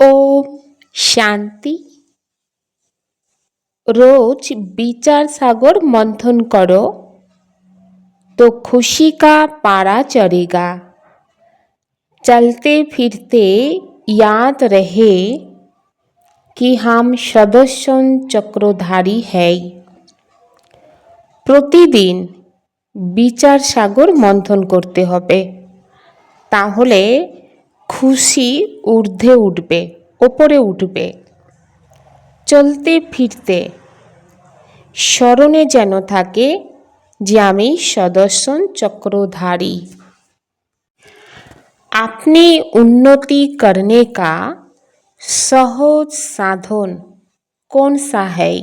ओम শান্তি रोज विचार सागर मंथन करो तो खुशी का पारा चढ़ेगा चलते फिरते याद रहे कि हम সদস্যন চক্রধারী है প্রতিদিন বিচার সাগর মন্থন করতে হবে তাহলে খুশি ঊর্ধ্বে উঠবে, ওপরে উঠবে। চলতে ফিরতে স্মরণে যেন থাকে যে আমি সদর্শন চক্রধারী। আপনি উন্নতি করনে কা সহজ সাধন কোন সাহাই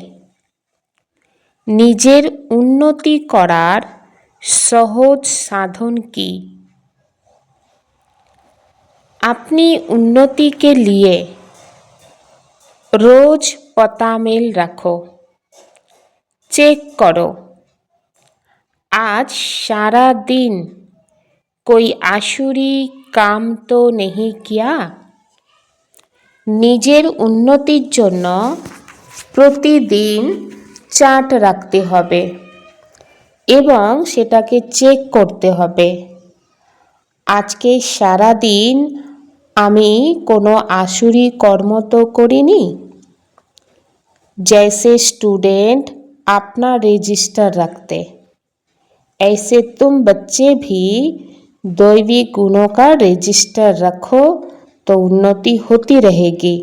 নিজের উন্নতি করার সহজ সাধন কী? अपनी उन्नति के लिए रोज पता मेल रखो चेक करो आज सारा दिन कोई आशुरी काम तो नहीं किया নিজের উন্নতির জন্য প্রতিদিন চার্ট রাখতে হবে এবং সেটাকে চেক করতে হবে আজকে সারা দিন আমি কোনো আসুরি কর্ম তো করিনি जैसे स्टूडेंट अपना रजिस्टर रखते ऐसे तुम बच्चे भी दैवी गुणों का रजिस्टर रखो तो उन्नति होती रहेगी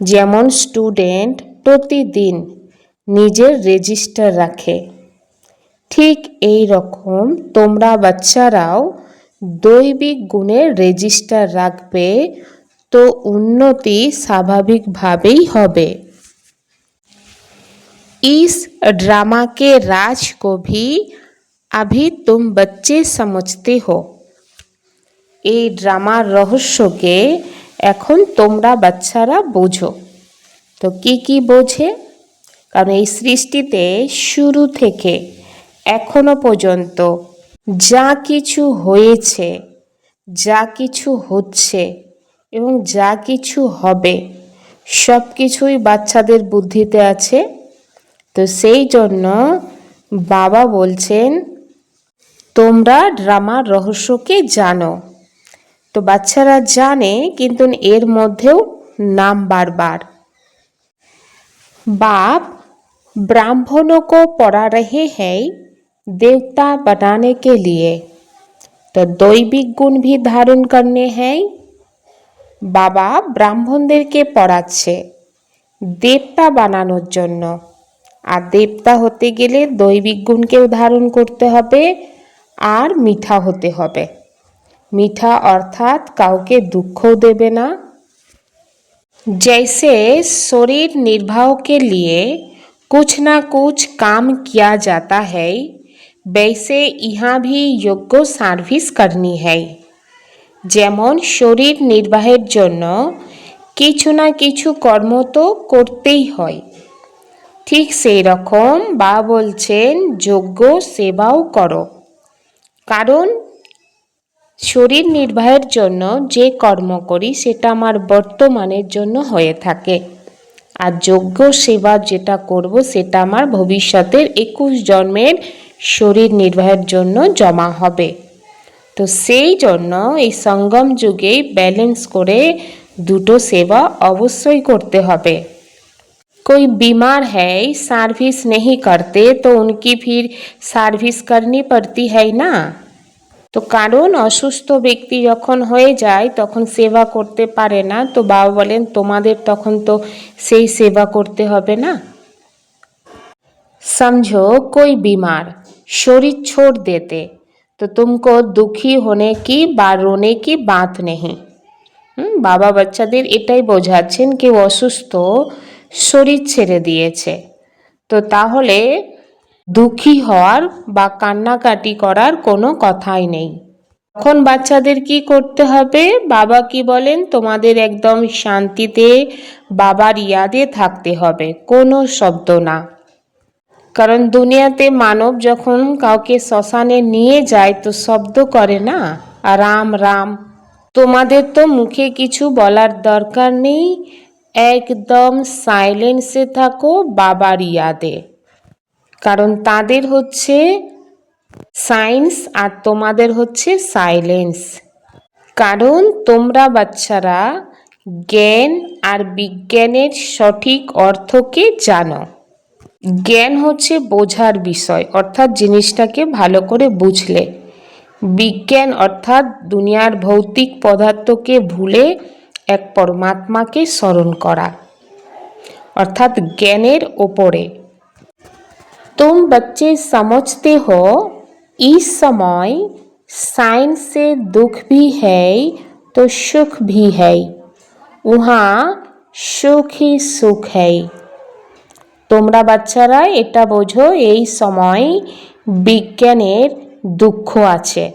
যেমন স্টুডেন্ট প্রতিদিন নিজের রেজিস্টার রাখে ঠিক এই রকম তোমরা বাচ্চারাও দৈবিক গুণের রেজিস্টার রাখবে তো উন্নতি স্বাভাবিকভাবেই হবে इस ड्रामा के राज को भी अभी तुम बच्चे समझते हो এই ড্রামার রহস্যকে এখন তোমরা বাচ্চারা বোঝো তো কি কি বোঝে কারণ এই সৃষ্টিতে শুরু থেকে এখনো পর্যন্ত যা কিছু হয়েছে, যা কিছু হচ্ছে এবং যা কিছু হবে, সব কিছুই বাচ্চাদের বুদ্ধিতে আছে। তো সেই জন্য বাবা বলছেন, তোমরা ড্রামার রহস্যকে জানো। তো বাচ্চারা জানে, কিন্তু এর মধ্যেও নাম বারবার। বাপ, ব্রাহ্মণকো পড়া রহে হ্যায় देवता बनाने के लिए तो दैविक गुण भी धारण करने हैं বাবা ব্রাহ্মণদেরকে পড়াচ্ছে দেবতা বানানোর জন্য আর দেবতা হতে গেলে দৈবিক গুণকেও ধারণ করতে হবে আর মিঠা হতে হবে মিঠা অর্থাৎ কাউকে দুঃখও দেবে না जैसे शरीर निर्वाह के लिए कुछ ना कुछ काम किया जाता है वैसे यहाँ भी योग्य সার্ভিস करनी है যেমন শরীর নির্বাহের জন্য কিছু না কিছু কর্ম তো করতেই হয় ঠিক সেই রকম বা বলছেন যোগ্য সেবাও করো কারণ শরীর নির্বাহের জন্য যে কর্ম করি সেটা আমার বর্তমানের জন্য হয়ে থাকে আর যোগ্য সেবা যেটা করব সেটা আমার ভবিষ্যতের একুশ জন্মের শরীর নির্বাহের জন্য জমা হবে তো সেই জন্য এই সঙ্গম যুগেই ব্যালেন্স করে দুটো সেবা অবশ্যই করতে হবে कोई बीमार है सर्विस नहीं करते तो उनकी फिर सर्विस करनी पड़ती है ना তো কারণ অসুস্থ ব্যক্তি যখন হয়ে যায় তখন সেবা করতে পারে না তো বাবা বলেন তোমাদের তখন তো সেই সেবা করতে হবে না समझो कोई बीमार शरीर छोड़ देते तो तुमको दुखी होने की বা রোনে কি বাত নেই হুম বাবা বাচ্চাদের এটাই বোঝাচ্ছেন কেউ অসুস্থ শরীর ছেড়ে দিয়েছে তো তাহলে দুঃখী হওয়ার বা কান্নাকাটি করার কোনো কথাই নেই তখন বাচ্চাদের কি করতে হবে বাবা কি বলেন তোমাদের একদম শান্তিতে বাবার ইয়াদে থাকতে হবে কোনো শব্দ না কারণ দুনিয়াতে মানব যখন কাউকে শ্মশানে নিয়ে যায় তো শব্দ করে না রাম রাম, তোমাদের তো মুখে কিছু বলার দরকার নেই, একদম সাইলেন্সে থাকো বাবার ইয়াদে। কারণ তাদের হচ্ছে সায়েন্স আর তোমাদের হচ্ছে সাইলেন্স। কারণ তোমরা বাচ্চারা জ্ঞান আর বিজ্ঞানের সঠিক অর্থকে জানো। জ্ঞান হচ্ছে বোঝার বিষয় অর্থাৎ জিনিসটাকে ভালো করে বুঝলে বিজ্ঞান অর্থাৎ দুনিয়ার ভৌতিক পদার্থকে ভুলে এক পরমাত্মাকে স্মরণ করা অর্থাৎ জ্ঞানের ওপরে तुम बच्चे समझते हो इस समय साइंस से दुख भी है तो सुख भी है वहाँ সুখ হি সুখ है তোমরা বাচ্চারা, এটা বোঝো, এই সময় বিজ্ঞানের দুঃখ আছে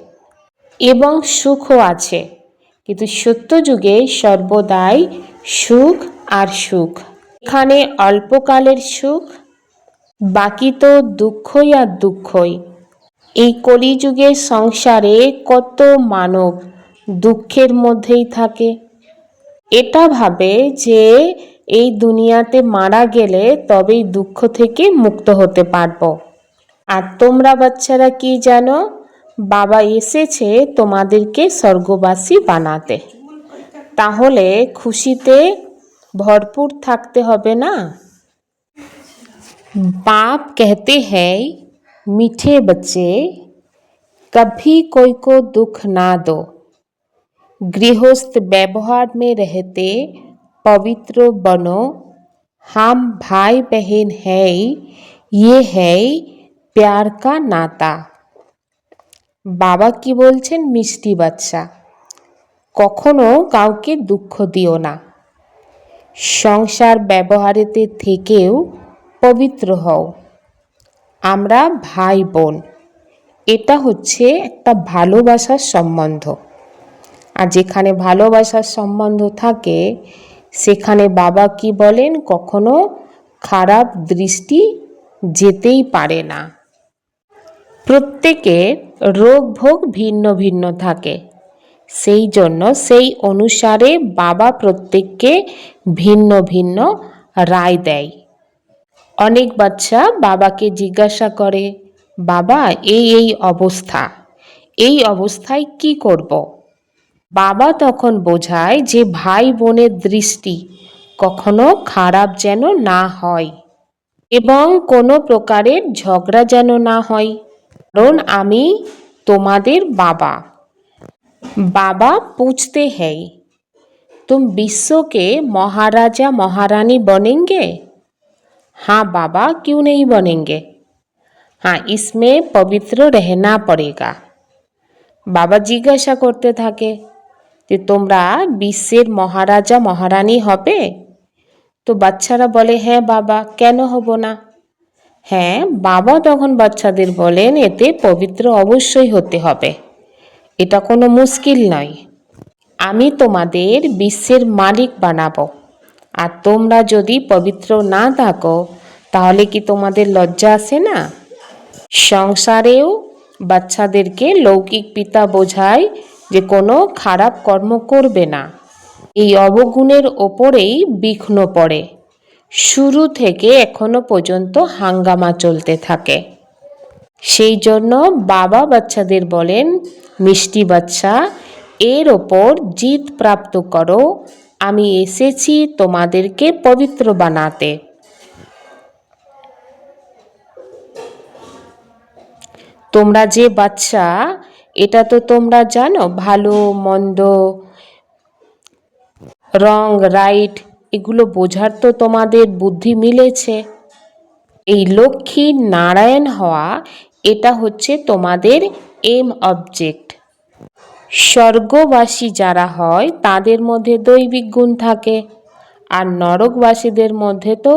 এবং সুখও আছে। কিন্তু সত্য যুগে সর্বদাই সুখ আর সুখ। এখানে অল্পকালের সুখ, বাকি তো দুঃখই আর দুঃখই। এই কলিযুগের সংসারে কত মানব দুঃখের মধ্যেই থাকে। এটা ভাবে যে এই দুনিয়াতে মারা গেলে তবেই দুঃখ থেকে মুক্ত হতে পারবো আর তোমরা বাচ্চারা কি জানো বাবা এসেছে তোমাদেরকে স্বর্গবাসী বানাতে তাহলে খুশিতে ভরপুর থাকতে হবে না बाप कहते हैं मीठे बच्चे कभी कोई को दुख ना दो गृहस्थ व्यवहार में रहते पवित्र बनो हम भाई बहन है ये है प्यार का नाता বাবা কি বলছেন মিষ্টি বাচ্চা কখনো কাউকে দুঃখ দিও না সংসার ব্যবহারেতে থেকেও পবিত্র হও আমরা ভাই বোন এটা হচ্ছে একটা ভালোবাসার সম্বন্ধ আর যেখানে ভালোবাসার সম্বন্ধ থাকে সেখানে বাবা কি বলেন? কখনো খারাপ দৃষ্টি যেতেই পারে না। প্রত্যেকের রোগ ভোগ ভিন্ন ভিন্ন থাকে। সেই জন্য সেই অনুসারে বাবা প্রত্যেককে ভিন্ন ভিন্ন রায় দেয়। অনেক বাচ্চা বাবাকে জিজ্ঞাসা করে, বাবা, এই এই অবস্থা। এই অবস্থায় কি করব। বাবা তখন বোঝায় যে ভাই বোনের দৃষ্টি কখনো খারাপ যেন না হয় এবং কোনো প্রকারের ঝগড়া যেন না হয় কারণ আমি তোমাদের বাবা বাবা पूछते हैं तुम विश्व के महाराजा महारानी बनेंगे हाँ बाबा क्यों नहीं बनेंगे हाँ इसमें पवित्र रहना पड़ेगा বাবা জিজ্ঞাসা করতে থাকে যে তোমরা বিশ্বের মহারাজা, মহারানী হবে? তো বাচ্চারা বলে হ্যাঁ বাবা, কেন হব না? হ্যাঁ বাবা তখন বাচ্চাদের বলেন, এতে পবিত্র অবশ্যই হতে হবে। এটা কোনো মুশকিল নয়। আমি তোমাদের বিশ্বের মালিক বানাবো। আর তোমরা যদি পবিত্র না থাকো, তাহলে কি তোমাদের লজ্জা আসে না? সংসারেও বাচ্চাদেরকে লৌকিক পিতা বোঝায় কোনো খারাপ কর্ম করবে না। এই অবগুণের ওপরেই বিঘ্ন পড়ে। শুরু থেকে এখনও পর্যন্ত হাঙ্গামা চলতে থাকে। সেই জন্য বাবা বাচ্চাদের বলেন, মিষ্টি বাচ্চা, এর ওপর জিত প্রাপ্ত করো। আমি এসেছি তোমাদেরকে পবিত্র বানাতে। তোমরা যে বাচ্চা এটা তো তোমরা জানো, ভালো, মন্দ, রং, রাইট, এগুলো বোঝার তো তোমাদের বুদ্ধি মিলেছে। এই লক্ষ্মী নারায়ণ হওয়া, এটা হচ্ছে তোমাদের এম অবজেক্ট স্বর্গবাসী যারা হয়, তাদের মধ্যে দৈবিক গুণ থাকে, আর নরকবাসীদের মধ্যে তো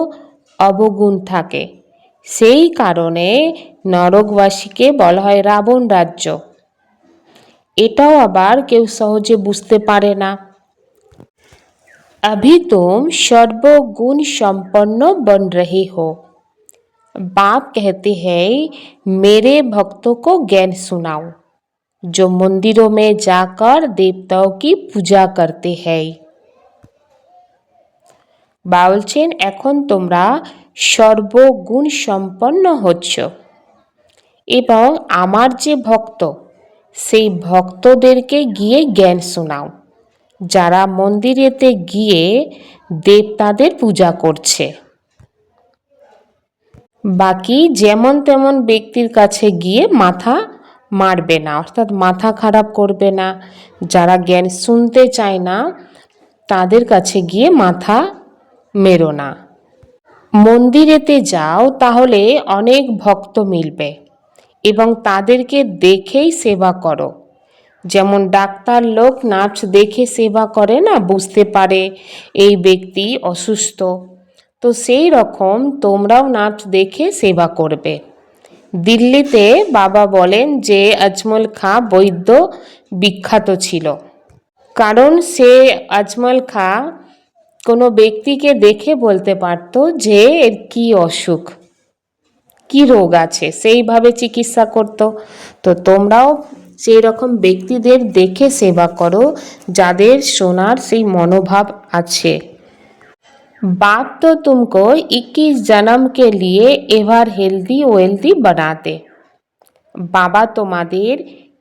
অবগুণ থাকে। সেই কারণে নরকবাসীকে বলা হয় রাবণ রাজ্য। এটাও আবার কেউ সহজে বুঝতে পারে না अभी तुम सर्वगुण संपन्न बन रहे हो बाप कहते हैं मेरे भक्तों को ज्ञान सुनाओ जो मंदिरों में जाकर देवताओं की पूजा करते हैं বা বলছেন এখন তোমরা সর্বগুণ সম্পন্ন হচ্ছ এবং আমার যে ভক্ত সেই ভক্তদেরকে গিয়ে জ্ঞান শোনাও। যারা মন্দিরেতে গিয়ে দেবতাদের পূজা করছে। বাকি যেমন তেমন ব্যক্তির কাছে গিয়ে মাথা মারবে না, অর্থাৎ মাথা খারাপ করবে না। যারা জ্ঞান শুনতে চায় না, তাদের কাছে গিয়ে মাথা মেরো না। মন্দিরেতে যাও, তাহলে অনেক ভক্ত মিলবে। এবং তাদেরকে দেখেই সেবা করো। যেমন ডাক্তার লোক নার্স দেখে সেবা করে না, বুঝতে পারে এই ব্যক্তি অসুস্থ। তো সেই রকম তোমরাও নাচ দেখে সেবা করবে। দিল্লিতে বাবা বলেন যে, আজমল খাঁ বৈদ্য বিখ্যাত ছিল। কারণ সে আজমল খাঁ কোনো ব্যক্তিকে দেখে বলতে পারত যে, এর কী অসুখ। কী রোগ আছে সেইভাবে চিকিৎসা করত তো তোমরাও সেই রকম ব্যক্তিদের দেখে সেবা করো যাদের শোনার সেই মনোভাব আছে बाप तो तुमको 21 जन्म के लिए এবার হেলদি ওয়েলদি বানাতে বাবা তোমাদের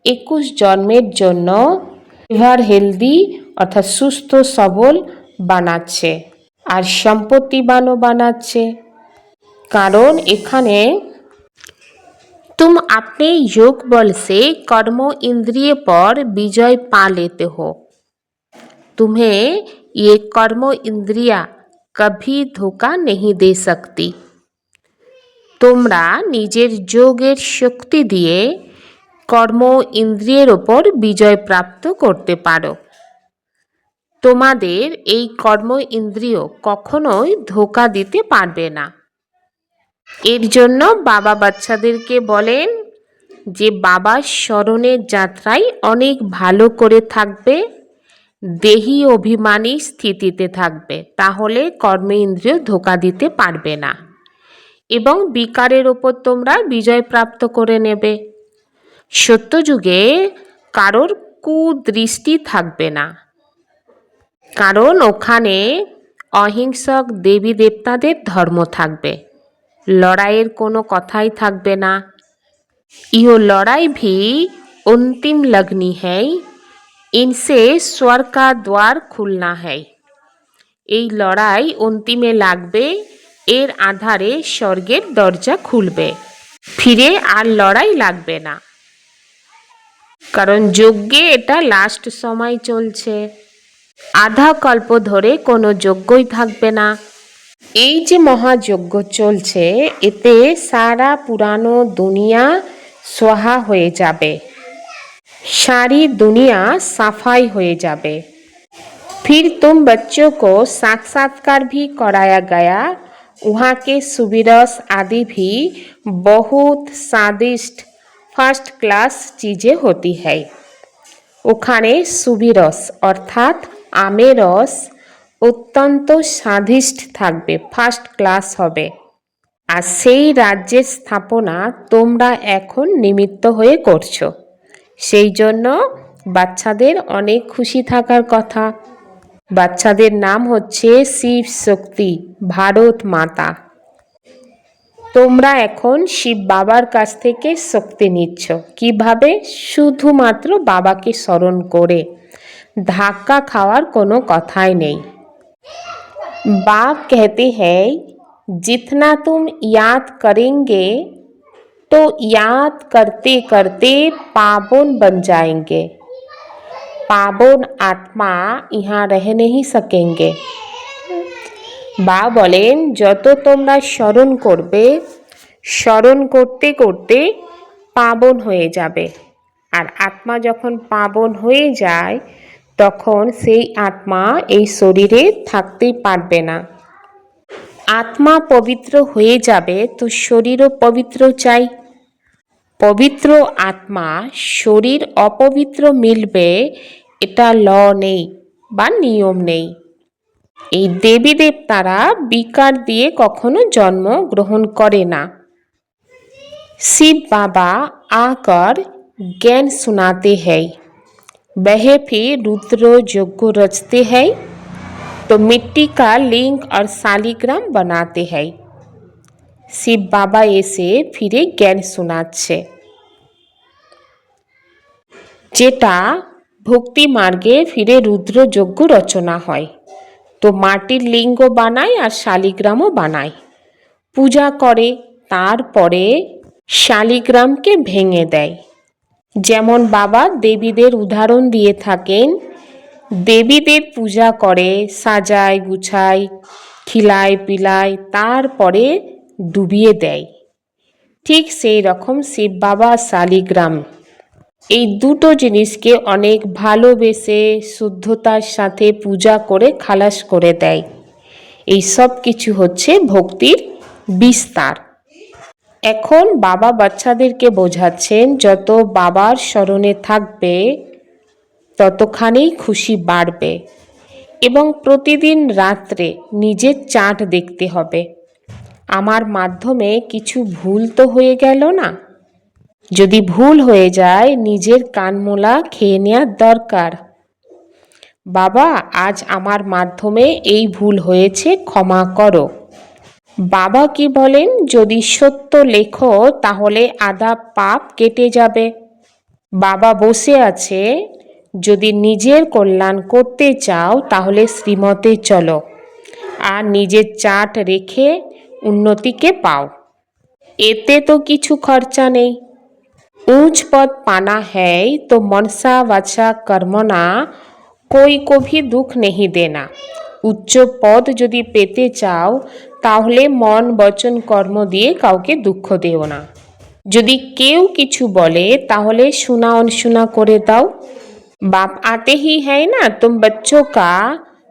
একুশ জন্মের জন্য এভার হেলদি অর্থাৎ সুস্থ সবল বানাচ্ছে আর সম্পত্তিবানও বানাচ্ছে কারণ এখানে तुम अपने योग बल से कर्म इंद्रिय पर विजय पा लेते हो तुम्हें ये कर्म इंद्रिया कभी धोखा नहीं दे सकती তোমরা নিজের যোগের শক্তি দিয়ে কর্ম ইন্দ্রিয়ের ওপর বিজয় প্রাপ্ত করতে পারো তোমাদের এই কর্ম ইন্দ্রিয় কখনোই ধোকা দিতে পারবে না এর জন্য বাবা বাচ্চাদেরকে বলেন যে বাবার স্মরণের যাত্রায় অনেক ভালো করে থাকবে, দেহি অভিমানী স্থিতিতে থাকবে, তাহলে কর্ম ইন্দ্রিয় ধোকা দিতে পারবে না। এবং বিকারের ওপর তোমরা বিজয় প্রাপ্ত করে নেবে। সত্যযুগে কারোর কুদৃষ্টি থাকবে না। কারণ ওখানে অহিংসক দেবী দেবতাদের ধর্ম থাকবে। লড়াইয়ের কোনো কথাই থাকবে না। ইহ লড়াই ভি অন্তিম লগ্নি হ্যায় ইনসে স্বর কা দ্বার খুলনা হ্যায় এই লড়াই অন্তিমে লাগবে, এর আধারে স্বর্গের দরজা খুলবে। ফিরে আর লড়াই লাগবে না। কারণ যজ্ঞে এটা লাস্ট সময় চলছে। আধা কল্প ধরে কোনো যজ্ঞই থাকবে না। এই যে মহাযজ্ঞ চলছে এতে সারা পুরানো দুনিয়া সোহা হয়ে যাবে सारी दुनिया सफाई हो जाबे फिर तुम बच्चों को साक्षात्कार भी कराया गया वहाँ के सुविरस आदि भी बहुत स्वादिष्ट फर्स्ट क्लास चीज़ें होती है ওখানে সুবিরস অর্থাৎ আমের রস অত্যন্ত স্বাদিষ্ট থাকবে ফার্স্ট ক্লাস হবে। আর সেই রাজ্যের স্থাপনা তোমরা এখন নিমিত্ত হয়ে করছ। সেই জন্য বাচ্চাদের অনেক খুশি থাকার কথা। বাচ্চাদের নাম হচ্ছে শিব শক্তি, ভারত মাতা। তোমরা এখন শিব বাবার কাছ থেকে শক্তি নিচ্ছ। কীভাবে? শুধুমাত্র বাবাকে স্মরণ করে। ধাক্কা খাওয়ার কোনো কথাই নেই। बाप कहते हैं जितना तुम याद करेंगे तो याद करते करते पावन बन जाएंगे पावन आत्मा यहाँ रह नहीं सकेंगे বা বলেন যত তোমরা স্মরণ করবে স্মরণ করতে করতে পাবন হয়ে যাবে আর আত্মা যখন পাবন হয়ে যায় তখন সেই আত্মা এই শরীরে থাকতেই পারবে না আত্মা পবিত্র হয়ে যাবে তো শরীরও পবিত্র চাই পবিত্র আত্মা শরীর অপবিত্র মিলবে এটা ল নেই বা নিয়ম নেই এই দেবী দেবতারা বিকার দিয়ে কখনো জন্ম গ্রহণ করে না शिव बाबा आकर ज्ञान सुनाते हैं वह फिर रुद्र यज्ञ रचते हैं तो मिट्टी का लिंग और शालिग्राम बनाते हैं শিব বাবা এসে ফিরে জ্ঞান শোনাচ্ছে যেটা ভক্তি মার্গে ফিরে রুদ্রযজ্ঞ রচনা হয় তো মাটির লিঙ্গ বানায় আর শালিগ্রামও বানায় পূজা করে তারপরে শালিগ্রামকে ভেঙে দেয় যেমন বাবা দেবীদের উদাহরণ দিয়ে থাকেন, দেবীদের পূজা করে, সাজায়, গুছায়, খিলায়, পিলায়, তারপরে ডুবিয়ে দেয়। ঠিক সেই রকম শিব বাবা শালিগ্রাম। এই দুটো জিনিসকে অনেক ভালোবেসে, শুদ্ধতার সাথে পূজা করে খালাস করে দেয়। এই সব কিছু হচ্ছে ভক্তির বিস্তার। এখন বাবা বাচ্চাদেরকে বোঝাচ্ছেন, যত বাবার স্মরণে থাকবে, ততখানেই খুশি বাড়বে এবং প্রতিদিন রাত্রে নিজের চাঁট দেখতে হবে। আমার মাধ্যমে কিছু ভুল তো হয়ে গেল না? যদি ভুল হয়ে যায়, নিজের কানমোলা খেয়ে নেওয়ার দরকার। বাবা, আজ আমার মাধ্যমে এই ভুল হয়েছে, ক্ষমা করো। বাবা কি বলেন যদি সত্য লেখো তাহলে আদা পাপ কেটে যাবে বাবা বসে আছে যদি নিজের কল্যাণ করতে চাও তাহলে শ্রীমতে চলো আর নিজের চাট রেখে উন্নতিকে পাও এতে তো কিছু খরচা নেই ऊंच पद पाना है तो मनसा वाचा कर्मना कोई को भी दुख नहीं देना উচ্চ পদ যদি পেতে চাও তাহলে মন, বচন, কর্ম দিয়ে কাউকে দুঃখ দেও না। যদি কেউ কিছু বলে, তাহলে শোনা অনশোনা করে দাও। বাপ আতে হি হ্যাঁ না, তুম বচ্চো কা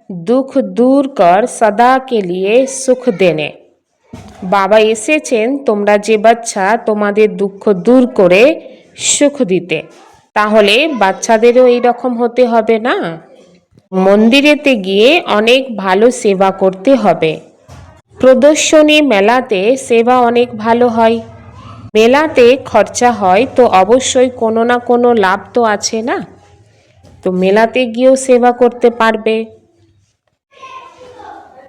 দুঃখ দূর কর, সদা কে লিয়ে সুখ দেনে। বাবা এসেছেন, তোমরা যে বাচ্চা তোমাদের দুঃখ দূর করে সুখ দিতে, তাহলে বাচ্চাদেরও এই রকম হতে হবে না? মন্দিরেতে গিয়ে অনেক ভালো সেবা করতে হবে। প্রদর্শনী মেলাতে সেবা অনেক ভালো হয় মেলাতে খরচা হয় তো অবশ্যই কোনো না কোনো লাভ তো আছে না তো মেলাতে গিয়েও সেবা করতে পারবে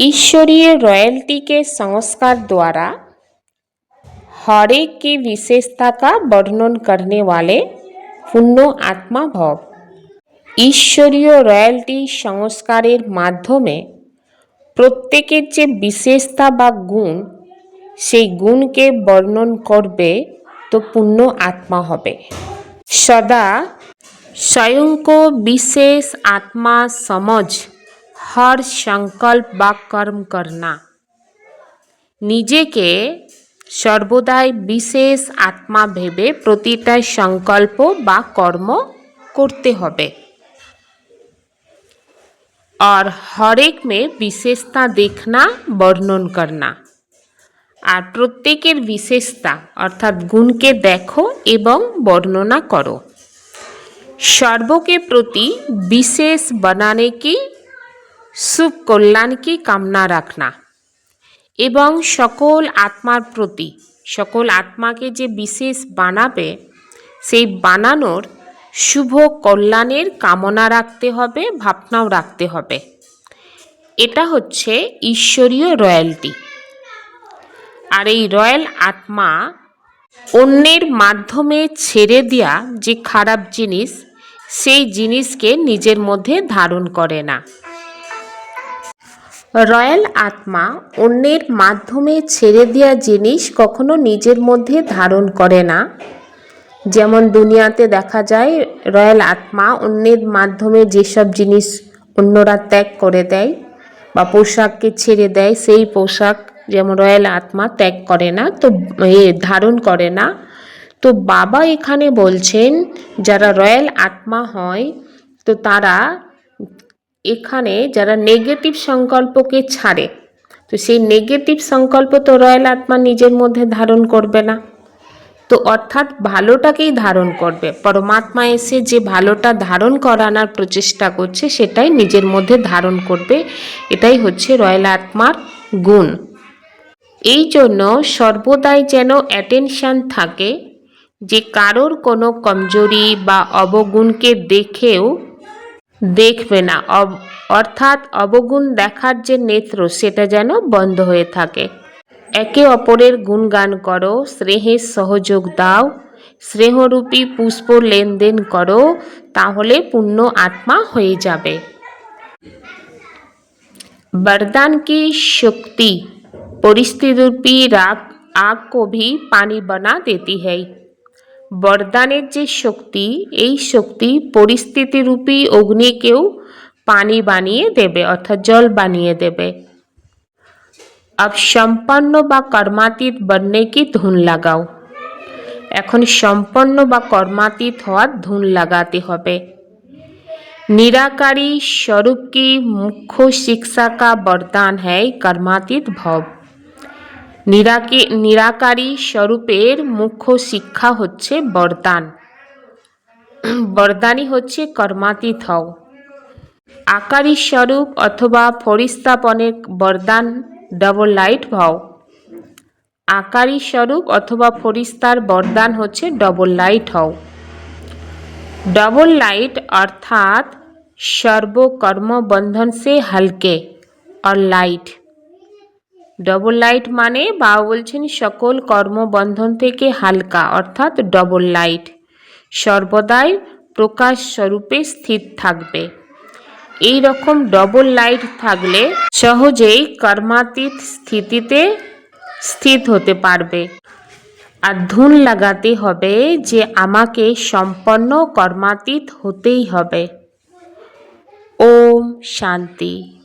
ईश्वरीय रॉयल्टी के संस्कार द्वारा हर एक की विशेषता का वर्णन करने वाले পূর্ণ আত্মা ভব ঈশ্বরীয় রয়্যালটি সংস্কারের মাধ্যমে প্রত্যেকের যে বিশেষতা বা গুণ, সেই গুণকে বর্ণন করবে তো পূর্ণ আত্মা হবে। সদা স্বয়ংক বিশেষ আত্মা সমজ হর সংকল্প বা কর্ম করনা নিজেকে সর্বদাই বিশেষ আত্মা ভেবে প্রতিটা সংকল্প বা কর্ম করতে হবে। और हर एक में विशेषता देखना বর্ণন করনা আর প্রত্যেকের বিশেষতা অর্থাৎ গুণকে দেখো এবং বর্ণনা করো सर्व के प्रति विशेष बनाने की শুভ কল্যাণ কি কামনা রাখনা এবং সকল আত্মার প্রতি সকল আত্মাকে যে বিশেষ বানাবে সেই বানানোর শুভ কল্যাণের কামনা রাখতে হবে, ভাবনাও রাখতে হবে। এটা হচ্ছে ঈশ্বরীয় রয়্যালটি। আর এই রয়্যাল আত্মা অন্যের মাধ্যমে ছেড়ে দেওয়া যে খারাপ জিনিস, সেই জিনিসকে নিজের মধ্যে ধারণ করে না। রয়্যাল আত্মা অন্যের মাধ্যমে ছেড়ে দেওয়া জিনিস কখনো নিজের মধ্যে ধারণ করে না। যেমন দুনিয়াতে দেখা যায়, রয়্যাল আত্মা অন্যের মাধ্যমে যেসব জিনিস অন্যরা ত্যাগ করে দেয় বা পোশাককে ছেড়ে দেয়, সেই পোশাক যেমন রয়্যাল আত্মা ত্যাগ করে না, তো এ ধারণ করে না। তো বাবা এখানে বলছেন, যারা রয়্যাল আত্মা হয়, তো তারা এখানে যারা নেগেটিভ সংকল্পকে ছাড়ে, তো সেই নেগেটিভ সংকল্প তো রয়্যাল আত্মা নিজের মধ্যে ধারণ করবে না। তো অর্থাৎ ভালোটাকেই ধারণ করবে। পরমাত্মা এসে যে ভালোটা ধারণ করানোর প্রচেষ্টা করছে, সেটাই নিজের মধ্যে ধারণ করবে। এটাই হচ্ছে রয়্যাল আত্মার গুণ। এই জন্য সর্বদাই যেন অ্যাটেনশান থাকে, যে কারোর কোনো কমজোরি বা অবগুণকে দেখেও দেখবে না। অর্থাৎ অবগুণ দেখার যে নেত্র, সেটা যেন বন্ধ হয়ে থাকে। একে অপরের গুণগান করো স্নেহের সহযোগ দাও স্নেহরূপী পুষ্প লেনদেন করো তাহলে পুণ্য আত্মা হয়ে যাবে वरदान की शक्ति परिस्थिति रूपी राग आग को भी पानी बना देती है বরদানের যে শক্তি এই শক্তি পরিস্থিতিরূপী অগ্নিকেও পানি বানিয়ে দেবে অর্থাৎ জল বানিয়ে দেবে अब সম্পন্ন বা কর্মাতীত बनने की ধুন লাগাও এখন সম্পন্ন বা কর্মাতীত হওয়ার ধুন লাগাতে হবে निराकारी स्वरूप की मुख्य शिक्षा का वरदान है कर्मातीत भव নিরাকি নিরাকারী স্বরূপের মুখ্য শিক্ষা হচ্ছে বরদান বরদানই হচ্ছে কর্মাতীত হও আকারী স্বরূপ অথবা ফরিস্তাপনের বরদান ডবল লাইট ভও আকারী স্বরূপ অথবা ফরিস্তার বরদান হচ্ছে ডবল লাইট হও ডবল লাইট অর্থাৎ সর্বকর্ম বন্ধন সে হালকে আর লাইট ডবল লাইট মানে বা বলছেন সকল কর্মবন্ধন থেকে হালকা অর্থাৎ ডবল লাইট সর্বদাই প্রকাশ স্বরূপে স্থির থাকবে। এই রকম ডবল লাইট থাকলে সহজেই কর্মাতীত স্থিতিতে স্থিত হতে পারবে। আর ধুন লাগাতে হবে যে আমাকে সম্পন্ন কর্মাতীত হতেই হবে। ওম শান্তি।